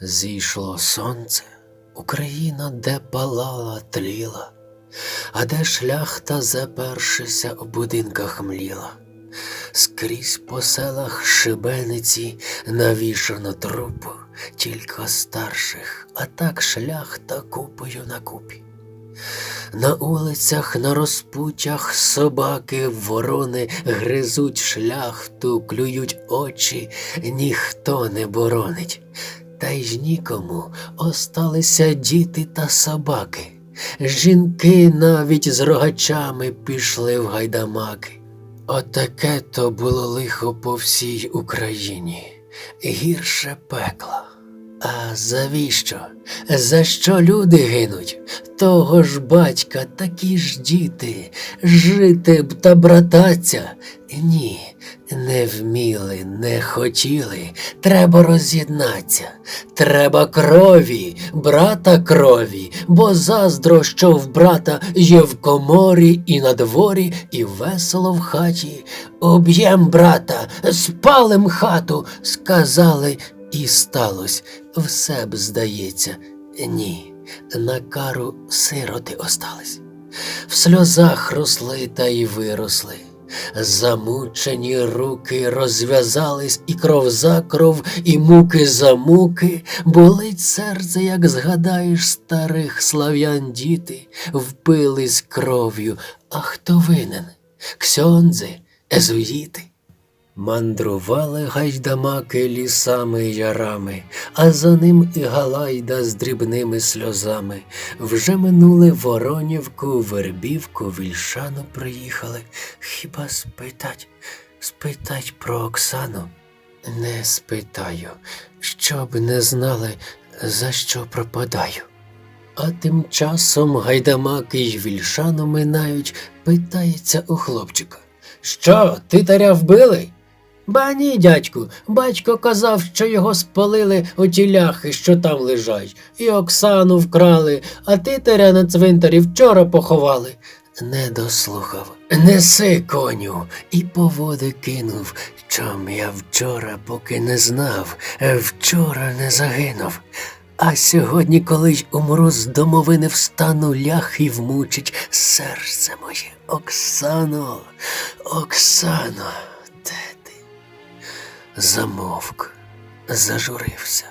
Зійшло сонце, Україна де палала, тліла, а де шляхта запершися в будинках мліла. Скрізь по селах шибениці навішано трупу, тільки старших, а так шляхта купою на купі. На улицях, на розпутях собаки, ворони гризуть шляхту, клюють очі, ніхто не боронить. Та й ж нікому осталися діти та собаки. Жінки навіть з рогачами пішли в гайдамаки. Отаке то було лихо по всій Україні, гірше пекла. А завіщо? За що люди гинуть? Того ж батька, такі ж діти, жити б та брататься. Ні, не вміли, не хотіли, треба роз'єднатися. Треба крові, брата крові, бо заздро, що в брата є в коморі і на дворі, і весело в хаті. Об'єм брата, спалим хату, сказали, і сталось. Все б здається, ні, на кару сироти остались. В сльозах росли та й виросли. Замучені руки розв'язались, і кров за кров, і муки за муки, болить серце, як згадаєш старих слав'ян діти, впились кров'ю. А хто винен? Ксьондзи, езуїти. Мандрували гайдамаки лісами й ярами, а за ним і Галайда з дрібними сльозами. Вже минули Воронівку, Вербівку, Вільшану приїхали. Хіба спитать, спитать про Оксану? Не спитаю, щоб не знали, за що пропадаю. А тим часом гайдамаки й вільшану минають, питається у хлопчика. Що, титаря вбили? Ба ні, дядьку, батько казав, що його спалили оті ляхи, що там лежать, і Оксану вкрали, а титаря на цвинтарі вчора поховали. Не дослухав. Неси коню, і по води кинув. Чом я вчора, поки не знав, вчора не загинув. А сьогодні, коли й умру з домовини встану, лях і вмучить серце моє. Оксано, Оксано? Замовк, зажурився.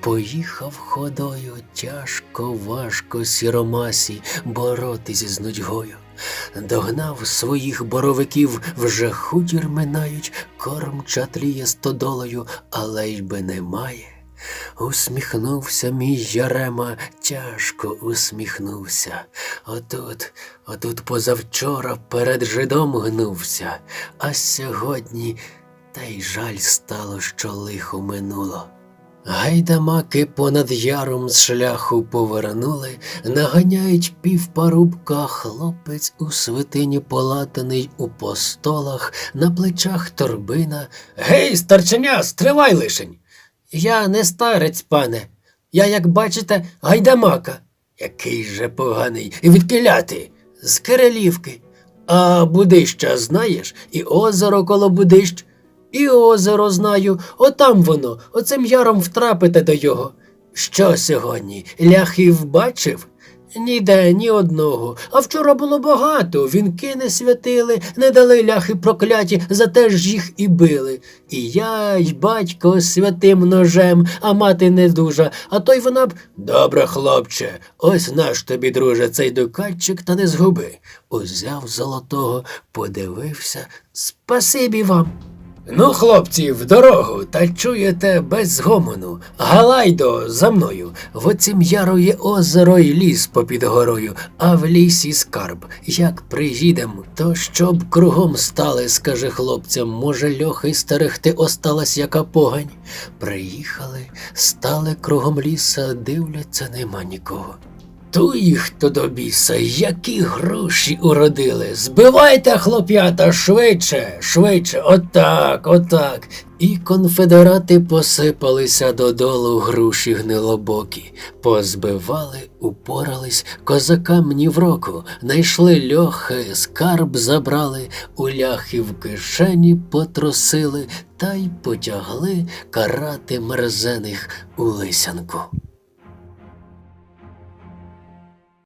Поїхав ходою тяжко, важко сіромасі боротись з нудьгою. Догнав своїх боровиків, вже хутір минають, корм чатліє стодолою, але й би немає. Усміхнувся мій Ярема, тяжко усміхнувся. Отут, отут позавчора перед жидом гнувся, а сьогодні та й жаль стало, що лихо минуло. Гайдамаки понад яром з шляху повернули, наганяють півпарубка, хлопець у свитині полатаний у постолах, на плечах торбина. Гей, старченя, стривай лишень. Я не старець, пане. Я, як бачите, гайдамака. Який же поганий, і відкиляти з Кирилівки. А Будища знаєш, і озеро коло Будищ. І озеро знаю, отам воно, оцим яром втрапите до його. Що сьогодні? Ляхів бачив? Ніде, ні одного. А вчора було багато. Вінки не святили, не дали ляхи прокляті, зате ж їх і били. І я, й батько святим ножем, а мати не дуже. А той вона б. Добре, хлопче, ось наш тобі, друже, цей дукатчик, та не згуби. Узяв золотого, подивився. Спасибі вам. Ну, хлопці, в дорогу, та чуєте без гомону. Галайдо, за мною. В оцім яру є озеро й ліс попід горою, а в лісі скарб. Як приїдем, то щоб кругом стали, скаже хлопцям, може, льохи стерегти осталась яка погань. Приїхали, стали кругом ліса, дивляться, нема нікого. Ту їх то до біса, які гроші уродили. Збивайте, хлоп'ята, швидше, швидше, отак, отак. І конфедерати посипалися додолу груші гнилобокі, позбивали, упорались, козакам ні в року, найшли льохи, скарб забрали, у ляхи в кишені потрусили та й потягли карати мерзених у лисянку.